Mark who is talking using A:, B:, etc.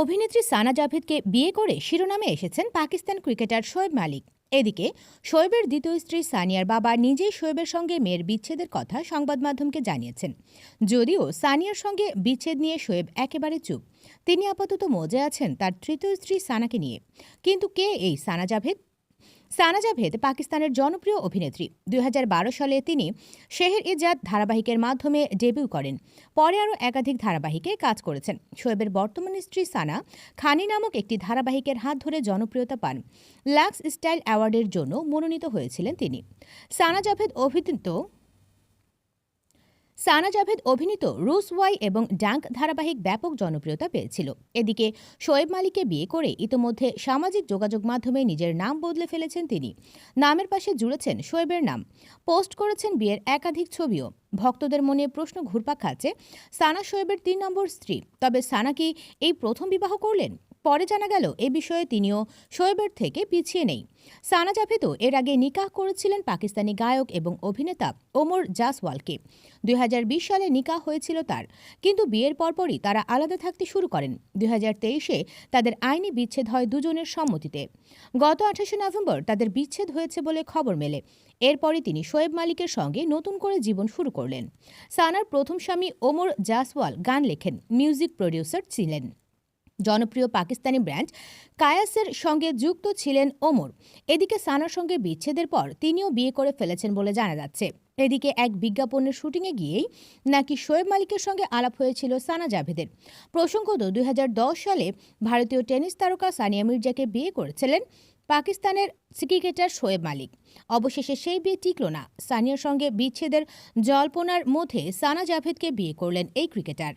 A: অভিনেত্রী সানা জাভেদকে বিয়ে করে শিরোনামে এসেছেন পাকিস্তান ক্রিকেটার শোয়েব মালিক। এদিকে, শোয়েবের দ্বিতীয় স্ত্রী সানিয়ার বাবা নিজেই শোয়েবের সঙ্গে মেয়ের বিচ্ছেদের কথা সংবাদ মাধ্যমকে জানিয়েছেন। যদিও সানিয়ার সঙ্গে বিচ্ছেদ নিয়ে শোয়েব একেবারে চুপ। তিনি আপাতত মজে আছেন তার তৃতীয় স্ত্রী সানাকে নিয়ে। কিন্তু কে এই সানা জাভেদ? সানা জাভেদ পাকিস্তানের জনপ্রিয় অভিনেত্রী। দুই হাজার বারো সালে তিনি শেহের ইজাদ ধারাবাহিকের মাধ্যমে ডেবিউ করেন। পরে আরও একাধিক ধারাবাহিকে কাজ করেছেন। শোয়েবের বর্তমান স্ত্রী সানা খানি নামক একটি ধারাবাহিকের হাত ধরে জনপ্রিয়তা পান। লাক্স স্টাইল অ্যাওয়ার্ডের জন্য মনোনীত হয়েছিলেন তিনি। সানা জাভেদ অভিনীত সানা জাভেদ অভিনীত রুস ওয়াই এবং ডাঙ্ক ধারাবাহিক ব্যাপক জনপ্রিয়তা পেয়েছিল। এদিকে শোয়েব মালিককে বিয়ে করে ইতোমধ্যে সামাজিক যোগাযোগ মাধ্যমে নিজের নাম বদলে ফেলেছেন তিনি। নামের পাশে জুড়েছেন শোয়েবের নাম। পোস্ট করেছেন বিয়ের একাধিক ছবিও। ভক্তদের মনে প্রশ্ন ঘুরপাক খাচ্ছে সানা শোয়েবের তিন নম্বর স্ত্রী। তবে সানা কি এই প্রথম বিবাহ করলেন? পরে জানা গেল, এ বিষয়ে তিনিও শোয়েবের থেকে পিছিয়ে নেই। সানা জাভেদও এর আগে নিকাহ করেছিলেন পাকিস্তানি গায়ক এবং অভিনেতা ওমর জাসওয়ালকে। দুই হাজার বিশ সালে নিকাহ হয়েছিল তার, কিন্তু বিয়ের পরপরই তারা আলাদা থাকতে শুরু করেন। দুই তেইশে তাদের আইনি বিচ্ছেদ হয় দুজনের সম্মতিতে। গত আঠাশে নভেম্বর তাদের বিচ্ছেদ হয়েছে বলে খবর মেলে। এরপরই তিনি শোয়েব মালিকের সঙ্গে নতুন করে জীবন শুরু করলেন। সানার প্রথম স্বামী ওমর জাসওয়াল গান লেখেন, মিউজিক প্রডিউসার ছিলেন। জনপ্রিয় পাকিস্তানি ব্র্যান্ড কায়াসের সঙ্গে যুক্ত ছিলেন ওমর। এদিকে সানার সঙ্গে বিচ্ছেদের পর তিনিও বিয়ে করে ফেলেছেন বলে জানা যাচ্ছে। এদিকে এক বিজ্ঞাপনের শুটিংয়ে গিয়েই নাকি শোয়েব মালিকের সঙ্গে আলাপ হয়েছিল সানা জাভেদের। প্রসঙ্গত দুই হাজার দশ সালে ভারতীয় টেনিস তারকা সানিয়া মির্জাকে বিয়ে করেছিলেন পাকিস্তানের ক্রিকেটার শোয়েব মালিক। অবশেষে সেই বিয়ে টিকল না। সানিয়ার সঙ্গে বিচ্ছেদের জল্পনার মধ্যে সানা জাভেদকে বিয়ে করলেন এই ক্রিকেটার।